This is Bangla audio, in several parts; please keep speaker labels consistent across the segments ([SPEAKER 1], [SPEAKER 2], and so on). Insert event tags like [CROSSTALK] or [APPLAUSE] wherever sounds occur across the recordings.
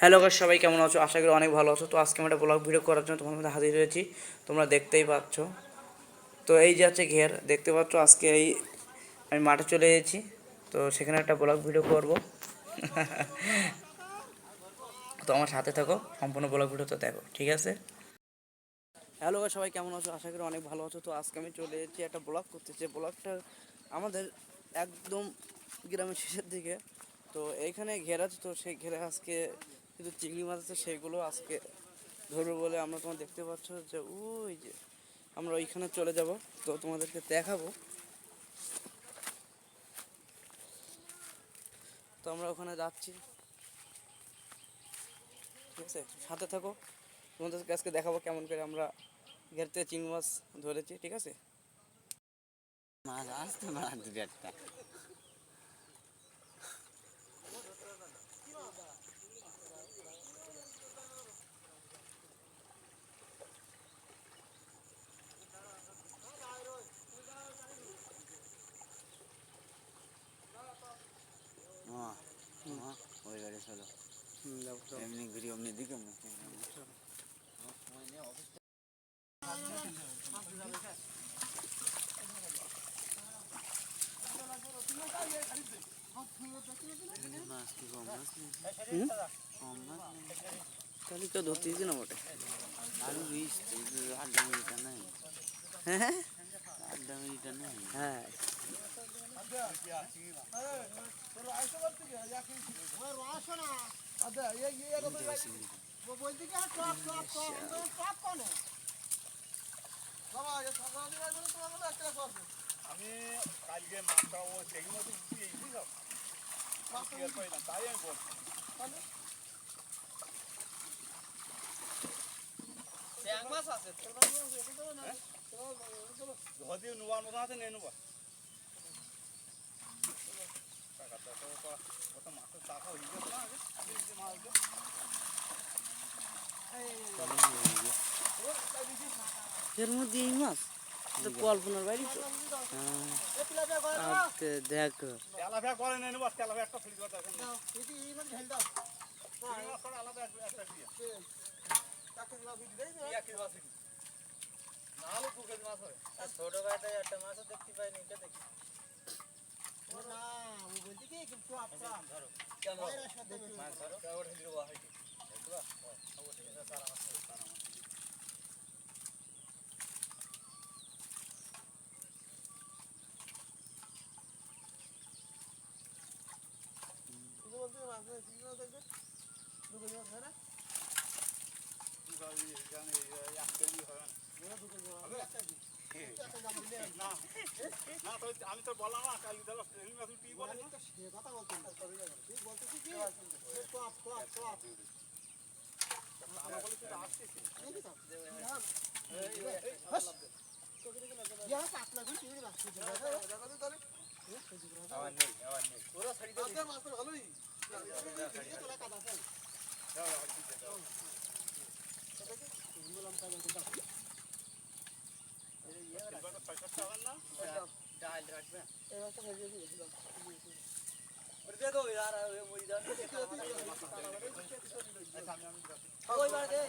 [SPEAKER 1] হ্যালো গাইস সবাই কেমন আছো? আশা করি অনেক ভালো আছো। তো আজকে আমি একটা ব্লগ ভিডিও করার জন্য তোমার মধ্যে হাজির হয়েছি। তোমরা দেখতেই পাচ্ছ। তো এই যে আছে ঘের, দেখতে পাচ্ছ আজকে এই আমি মাঠে চলে এসেছি। তো সেখানে একটা ব্লগ ভিডিও করব। তো আমার সাথে থাকো, সম্পূর্ণ ব্লগ ভিডিও তো দেখো, ঠিক আছে? হ্যালো গাইস সবাই কেমন আছো? আশা করি অনেক ভালো আছো। তো আজকে আমি চলে এসেছি একটা ব্লগ করতে। যে ব্লগটা আমাদের একদম গ্রামের শেষের দিকে। তো এইখানে ঘের আছে, তো সেই ঘেরে আজকে কিন্তু চিংড়ি মাছ আছে, সেগুলো আজকে ধরবো বলে আমরা তোমার দেখতে পাচ্ছ যে ওই যে আমরা ওইখানে চলে যাব। তো তোমাদেরকে দেখাবো। তো আমরা ওখানে যাচ্ছি। ঠিক আছে? সাথে থাকো। তোমাদেরকে আজকে দেখাবো কেমন করে আমরা ঘের থেকে চিংড়ি মাছ ধরেছি, ঠিক আছে?
[SPEAKER 2] মাছ আসতে মাছ একটা মা, মা, ওই গাড়ি চলো
[SPEAKER 1] হুম, যাব,
[SPEAKER 2] ঘুরি অমনি দিকে মুখে
[SPEAKER 1] তাহলে কেউ ধরতে না বটে।
[SPEAKER 2] আরও বিশ আড্ডা মিনিটা নাই
[SPEAKER 1] হ্যাঁ।
[SPEAKER 2] আড্ডা মিনিটা নাই
[SPEAKER 1] হ্যাঁ
[SPEAKER 3] আমি কালকে মাছটা ও সেই মতো মাছ পাইলাম তাই আমি বলছি। যদি নোয়ার মতো আছে নিয়ে নেব।
[SPEAKER 1] এর মধ্যে এই মাছ তো কল্পনার বাইরে তো আচ্ছা, দেখো
[SPEAKER 3] তেলাপিয়া করে নিয়ে নেবো তেলাপিয়া একটা ফ্রিজ করতে আছে চিংড়ি মাছ করে আলাদা একটা- একটা দিয়ে। ইয়া কি মাছ এটি? নাহলে দু কেজি মাছ হবে।
[SPEAKER 2] ছোট গাড়িটা একটা মাছও দেখতে পাইনি এটা দেখি কেন মাছ ধরো
[SPEAKER 3] তা ওটা দিয়ে দেবো হয়তো। দেখতে পাও? ও, অবশ্যই। এটা তারা মাছ, তারা মাছ। দু আমি তো বললাম না ইলিশ তুই বলে না আমরা তুই আসছিস আবার নেই আবার নেই ওরা ছাড়ি দিয়ে ছয় সাত টাকা না
[SPEAKER 2] ডাল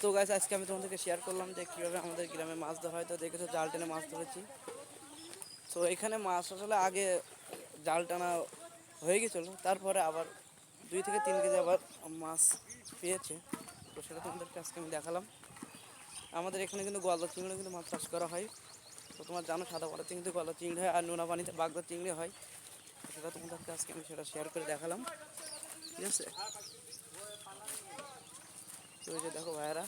[SPEAKER 1] তো গাছ আজকে আমি তোমাদেরকে শেয়ার করলাম যে কীভাবে আমাদের গ্রামে মাছ ধরা হয়। তো দেখেছ জাল টেনে মাছ ধরেছি। তো এখানে মাছ আসলে আগে জাল টানা হয়ে গেছিল, তারপরে আবার দুই থেকে তিন কেজি আবার মাছ পেয়েছে। তো সেটা তোমাদেরকে আজকে আমি দেখালাম। আমাদের এখানে কিন্তু গোয়ালদা চিংড়ি কিন্তু মাছ চাষ করা হয়। তো তোমার জানো সাদা পাড়া চিংড়ি গলা চিংড়ি হয় আর নোনা পানিতে বাগদা চিংড়ি হয়। সেটা তোমাদেরকে আজকে আমি সেটা শেয়ার করে দেখালাম। ঠিক আছে? তো দেখো ভাইয়ারা।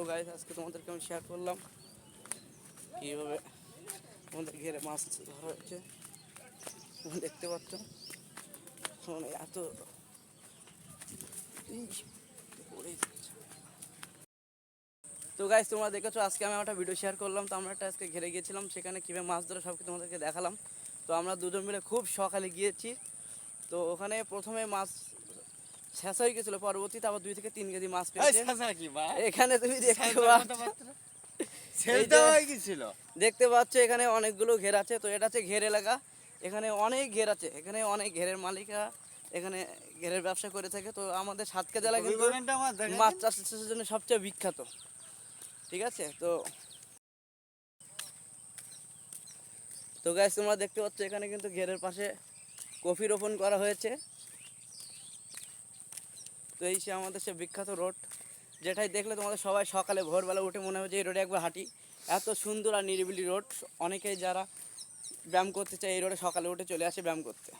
[SPEAKER 1] তো গাইজ আজকে তোমাদেরকে আমি শেয়ার করলাম কীভাবে আমাদের ঘেরে মাছ ধরা তোমরা দেখতে পাচ্ছ। মানে এত। তো গাইজ তোমরা দেখেছ, আজকে আমি একটা ভিডিও শেয়ার করলাম। তো আমরা একটা আজকে ঘেরে গিয়েছিলাম, সেখানে কীভাবে মাছ ধরে সব কিছু তোমাদেরকে দেখালাম। তো আমরা দুজন মিলে খুব সকালে গিয়েছি। তো ওখানে প্রথমে মাছ শেষ হয়ে গেছিল পরবর্তীতে আবার দুই থেকে তিন কেজি মাছ পেয়েছে। এখানে তুমি দেখতে পাচ্ছ [LAUGHS] দেখতে পাচ্ছ এখানে অনেকগুলো ঘের আছে। তো এটা হচ্ছে ঘের এলাকা। এখানে অনেক ঘের আছে। এখানে অনেক ঘেরের মালিকরা এখানে ঘেরের ব্যবসা করে থাকে। তো আমাদের সাতক্ষীরা জেলা কিন্তু মাছ চাষের জন্য সবচেয়ে বিখ্যাত। ঠিক আছে? তো তো গাছ তোমরা দেখতে পাচ্ছ এখানে কিন্তু ঘেরের পাশে কফি রোপণ করা হয়েছে। তো এই সে আমাদের সে বিখ্যাত রোড যেটাই দেখলে তোমাদের সবাই সকালে ভোরবেলা উঠে মনে হয় যে এই রোডে একবার হাঁটি। এত সুন্দর আর নিরিবিলি রোড অনেকেই যারা ব্যায়াম করতে চায় এই রোডে সকালে উঠে চলে আসে ব্যায়াম করতে।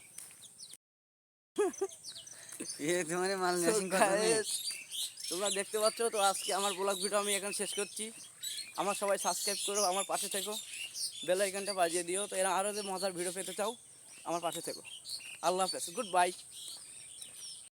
[SPEAKER 1] তোমরা দেখতে পাচ্ছ তো আজকে আমার ব্লগ ভিডিও আমি এখানে শেষ করছি। আমার সবাই সাবস্ক্রাইব করো আমার পাশে থেকো। বেল আইকনটা বাজিয়ে দিও। তো এরা আরও যে মজার ভিডিও পেতে চাও আমার পাশে থেকো। আল্লাহ হাফেজ। Good bye